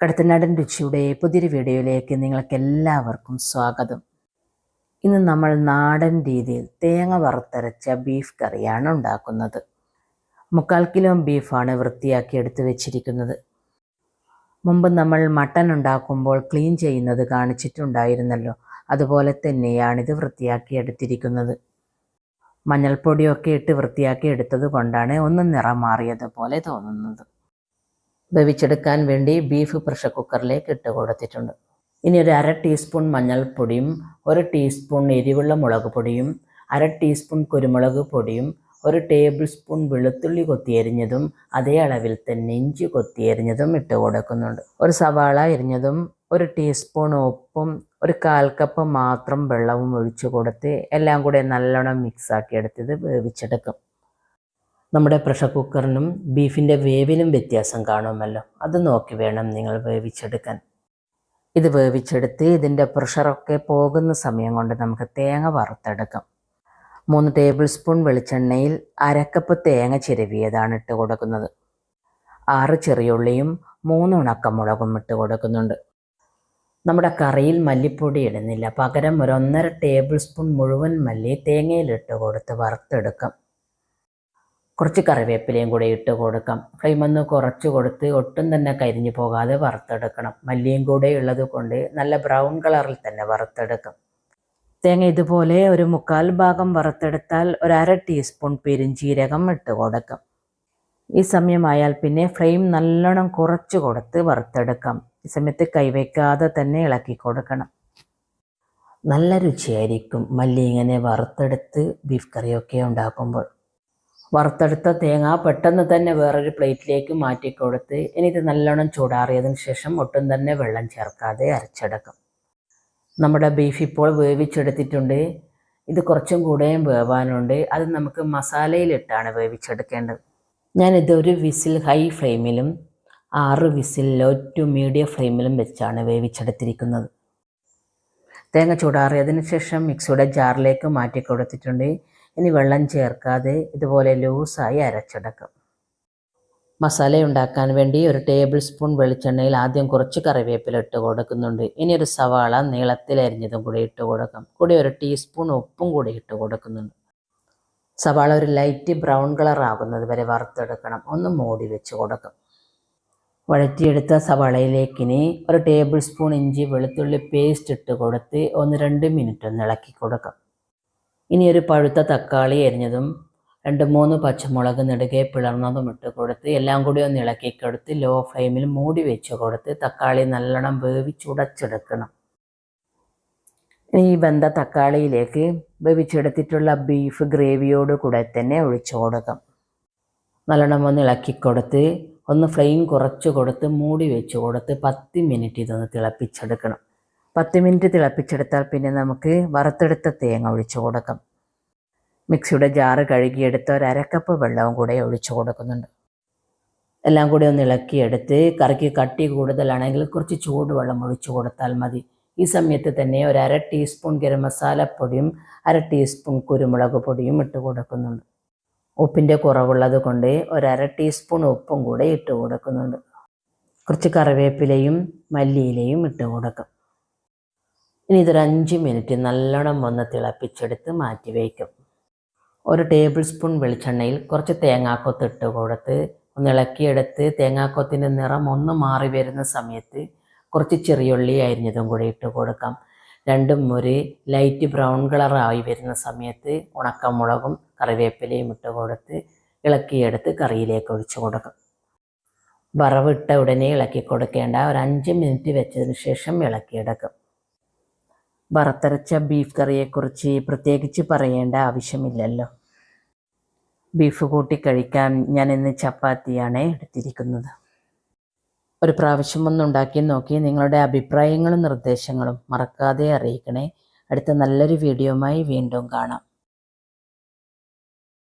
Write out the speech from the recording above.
കടത്തനാടൻ രുചിയുടെ പുതിയൊരു വീഡിയോയിലേക്ക് നിങ്ങൾക്ക് എല്ലാവർക്കും സ്വാഗതം. ഇന്ന് നമ്മൾ നാടൻ രീതിയിൽ തേങ്ങ വറുത്തരച്ച ബീഫ് കറിയാണ് ഉണ്ടാക്കുന്നത്. മുക്കാൽ കിലോ ബീഫാണ് വൃത്തിയാക്കി എടുത്തു വെച്ചിരിക്കുന്നത്. മുമ്പ് നമ്മൾ മട്ടൺ ഉണ്ടാക്കുമ്പോൾ ക്ലീൻ ചെയ്യുന്നത് കാണിച്ചിട്ടുണ്ടായിരുന്നല്ലോ. അതുപോലെ തന്നെയാണിത് വൃത്തിയാക്കി എടുത്തിരിക്കുന്നത്. മഞ്ഞൾപ്പൊടിയൊക്കെ ഇട്ട് വൃത്തിയാക്കി എടുത്തത് കൊണ്ടാണ് ഒന്ന് നിറം മാറിയതുപോലെ തോന്നുന്നത്. വേവിച്ചെടുക്കാൻ വേണ്ടി ബീഫ് പ്രഷർ കുക്കറിലേക്ക് ഇട്ട് കൊടുത്തിട്ടുണ്ട്. ഇനി ഒരു അര ടീസ്പൂൺ മഞ്ഞൾപ്പൊടിയും ഒരു ടീസ്പൂൺ എരിവുള്ള മുളക് പൊടിയും അര ടീസ്പൂൺ കുരുമുളക് പൊടിയും ഒരു ടേബിൾ സ്പൂൺ വെളുത്തുള്ളി കൊത്തിയരിഞ്ഞതും അതേ അളവിൽ തന്നെ ഇഞ്ചി കൊത്തിയരിഞ്ഞതും ഇട്ട് കൊടുക്കുന്നുണ്ട്. ഒരു സവാള എരിഞ്ഞതും ഒരു ടീസ്പൂൺ ഉപ്പും ഒരു കാൽ കപ്പ് മാത്രം വെള്ളവും ഒഴിച്ചു കൊടുത്ത് എല്ലാം കൂടെ നല്ലോണം മിക്സാക്കി എടുത്തത് വേവിച്ചെടുക്കും. നമ്മുടെ പ്രഷർ കുക്കറിനും ബീഫിന്റെ വേവിലും വ്യത്യാസം കാണുമല്ലോ. അത് നോക്കി വേണം നിങ്ങൾ വേവിച്ചെടുക്കാൻ. ഇത് വേവിച്ചെടുത്ത് ഇതിന്റെ പ്രഷറൊക്കെ പോകുന്ന സമയം കൊണ്ട് നമുക്ക് തേങ്ങ വറുത്തെടുക്കാം. മൂന്ന് ടേബിൾ സ്പൂൺ വെളിച്ചെണ്ണയിൽ അരക്കപ്പ് തേങ്ങ ചിരവിയതാണ് ഇട്ട് കൊടുക്കുന്നത്. ആറ് ചെറിയുള്ളിയും മൂന്ന് ഉണക്കമുളകും ഇട്ട് കൊടുക്കുന്നുണ്ട്. നമ്മുടെ കറിയിൽ മല്ലിപ്പൊടി ഇടുന്നില്ല. പകരം ഒരു ഒന്നര ടേബിൾ സ്പൂൺ മുഴുവൻ മല്ലി തേങ്ങയിലിട്ട് കൊടുത്ത് വറുത്തെടുക്കാം. കുറച്ച് കറിവേപ്പിലയും കൂടെ ഇട്ട് കൊടുക്കാം. ഫ്ലെയിം ഒന്ന് കുറച്ച് കൊടുത്ത് ഒട്ടും തന്നെ കരിഞ്ഞു പോകാതെ വറുത്തെടുക്കണം. മല്ലിയും കൂടെ ഉള്ളത് കൊണ്ട് നല്ല ബ്രൗൺ കളറിൽ തന്നെ വറുത്തെടുക്കാം. തേങ്ങ ഇതുപോലെ ഒരു മുക്കാൽ ഭാഗം വറുത്തെടുത്താൽ ഒരു അര ടീസ്പൂൺ പെരുംജീരകം ഇട്ട് കൊടുക്കാം. ഈ സമയമായാൽ പിന്നെ ഫ്ലെയിം നല്ലോണം കുറച്ച് കൊടുത്ത് വറുത്തെടുക്കാം. ഈ സമയത്ത് കൈവയ്ക്കാതെ തന്നെ ഇളക്കി കൊടുക്കണം. നല്ല രുചിയായിരിക്കും മല്ലി ഇങ്ങനെ വറുത്തെടുത്ത് ബീഫ് കറിയൊക്കെ ഉണ്ടാക്കുമ്പോൾ. വറുത്തെടുത്ത തേങ്ങ പെട്ടെന്ന് തന്നെ വേറൊരു പ്ലേറ്റിലേക്ക് മാറ്റി കൊടുത്ത് ഇത് നല്ലോണം ചൂടാറിയതിന് ശേഷം ഒട്ടും തന്നെ വെള്ളം ചേർക്കാതെ അരച്ചെടുക്കും. നമ്മുടെ ബീഫ് ഇപ്പോൾ വേവിച്ചെടുത്തിട്ടുണ്ട്. ഇത് കുറച്ചും കൂടെയും വേവാനുണ്ട്. അത് നമുക്ക് മസാലയിലിട്ടാണ് വേവിച്ചെടുക്കേണ്ടത്. ഞാൻ ഒരു വിസിൽ ഹൈ ഫ്ലെയിമിലും ആറ് വിസിൽ ലോ ടു മീഡിയം ഫ്ലെയിമിലും വെച്ചാണ് വേവിച്ചെടുത്തിരിക്കുന്നത്. തേങ്ങ ചൂടാറിയതിന് ശേഷം മിക്സിയുടെ ജാറിലേക്ക് മാറ്റി കൊടുത്തിട്ടുണ്ട് ഇനി വെള്ളം ചേർക്കാതെ ഇതുപോലെ ലൂസായി അരച്ചെടുക്കും. മസാല ഉണ്ടാക്കാൻ വേണ്ടി ഒരു ടേബിൾ സ്പൂൺ വെളിച്ചെണ്ണയിൽ ആദ്യം കുറച്ച് കറിവേപ്പില ഇട്ട് കൊടുക്കുന്നുണ്ട്. ഇനി ഒരു സവാള നീളത്തിൽ അരിഞ്ഞതും കൂടി ഇട്ട് കൊടുക്കും. കൂടി ഒരു ടീസ്പൂൺ ഉപ്പും കൂടി ഇട്ട് കൊടുക്കുന്നുണ്ട്. സവാള ഒരു ലൈറ്റ് ബ്രൗൺ കളർ ആകുന്നത് വരെ വറുത്തെടുക്കണം. ഒന്ന് മൂടി വെച്ച് കൊടുക്കും. വഴറ്റിയെടുത്ത സവാളയിലേക്കിനി ഒരു ടേബിൾ സ്പൂൺ ഇഞ്ചി വെളുത്തുള്ളി പേസ്റ്റ് ഇട്ട് കൊടുത്ത് ഒന്ന് രണ്ട് മിനിറ്റ് ഒന്ന് ഇളക്കി കൊടുക്കാം. ഇനി ഒരു പഴുത്ത തക്കാളി എരിഞ്ഞതും രണ്ട് മൂന്ന് പച്ചമുളക് നെടുകെ പിളർന്നതും ഇട്ട് കൊടുത്ത് എല്ലാം കൂടി ഒന്ന് ഇളക്കി കൊടുത്ത് ലോ ഫ്ലെയിമിൽ മൂടി വെച്ച് കൊടുത്ത് തക്കാളി നല്ലോണം വേവിച്ചുടച്ചെടുക്കണം ഈ വെന്ത തക്കാളിയിലേക്ക് വേവിച്ചെടുത്തിട്ടുള്ള ബീഫ് ഗ്രേവിയോട് കൂടെ തന്നെ ഒഴിച്ചു കൊടുക്കാം. നല്ലോണം ഒന്ന് ഇളക്കി കൊടുത്ത് ഒന്ന് ഫ്ലെയിം കുറച്ച് കൊടുത്ത് മൂടി വെച്ച് കൊടുത്ത് പത്ത് മിനിറ്റ് ഇതൊന്ന് തിളപ്പിച്ചെടുക്കണം. പത്ത് മിനിറ്റ് തിളപ്പിച്ചെടുത്താൽ പിന്നെ നമുക്ക് വറുത്തെടുത്ത തേങ്ങ ഒഴിച്ചു കൊടുക്കാം. മിക്സിയുടെ ജാറ് കഴുകിയെടുത്ത് ഒരു അരക്കപ്പ് വെള്ളവും കൂടെ ഒഴിച്ചു കൊടുക്കുന്നുണ്ട്. എല്ലാം കൂടി ഒന്ന് ഇളക്കിയെടുത്ത് കറിക്ക് കട്ടി കൂടുതലാണെങ്കിൽ കുറച്ച് ചൂടുവെള്ളം ഒഴിച്ചു കൊടുത്താൽ മതി. ഈ സമയത്ത് തന്നെ ഒരു അര ടീസ്പൂൺ ഗരം മസാലപ്പൊടിയും അര ടീസ്പൂൺ കുരുമുളക് പൊടിയും ഇട്ട് കൊടുക്കുന്നുണ്ട്. ഉപ്പിന്റെ കുറവുള്ളത് കൊണ്ട് ഒരു അര ടീസ്പൂൺ ഉപ്പും കൂടെ ഇട്ട് കൊടുക്കുന്നുണ്ട്. കുറച്ച് കറിവേപ്പിലയും മല്ലിയിലയും ഇട്ട് കൊടുക്കും. ഇനി ഇതൊരു അഞ്ച് മിനിറ്റ് നല്ലോണം ഒന്ന് തിളപ്പിച്ചെടുത്ത് മാറ്റി വയ്ക്കും ഒരു ടേബിൾ സ്പൂൺ വെളിച്ചെണ്ണയിൽ കുറച്ച് തേങ്ങാക്കൊത്ത് ഇട്ട് കൊടുത്ത് ഒന്ന് ഇളക്കിയെടുത്ത് തേങ്ങാക്കൊത്തിന്റെ നിറം ഒന്ന് മാറി വരുന്ന സമയത്ത് കുറച്ച് ചെറിയുള്ളി അരിഞ്ഞതും കൂടി ഇട്ട് കൊടുക്കാം. രണ്ടും ഒരു ലൈറ്റ് ബ്രൗൺ കളറായി വരുന്ന സമയത്ത് ഉണക്കമുളകും കറിവേപ്പിലയും ഇട്ട് കൊടുത്ത് ഇളക്കിയെടുത്ത് കറിയിലേക്ക് ഒഴിച്ച് കൊടുക്കും. വറവിട്ട ഉടനെ ഇളക്കി കൊടുക്കേണ്ട ഒരു അഞ്ച് മിനിറ്റ് വെച്ചതിന് ശേഷം ഇളക്കിയെടുക്കും. വറുത്തരച്ച ബീഫ് കറിയെക്കുറിച്ച് പ്രത്യേകിച്ച് പറയേണ്ട ആവശ്യമില്ലല്ലോ. ബീഫ് കൂട്ടി കഴിക്കാൻ ഞാൻ ഇന്ന് ചപ്പാത്തിയാണ് എടുത്തിരിക്കുന്നത്. ഒരു പ്രാവശ്യം ഒന്ന് ഉണ്ടാക്കി നോക്കി നിങ്ങളുടെ അഭിപ്രായങ്ങളും നിർദ്ദേശങ്ങളും മറക്കാതെ അറിയിക്കണേ. അടുത്ത നല്ലൊരു വീഡിയോയുമായി വീണ്ടും കാണാം.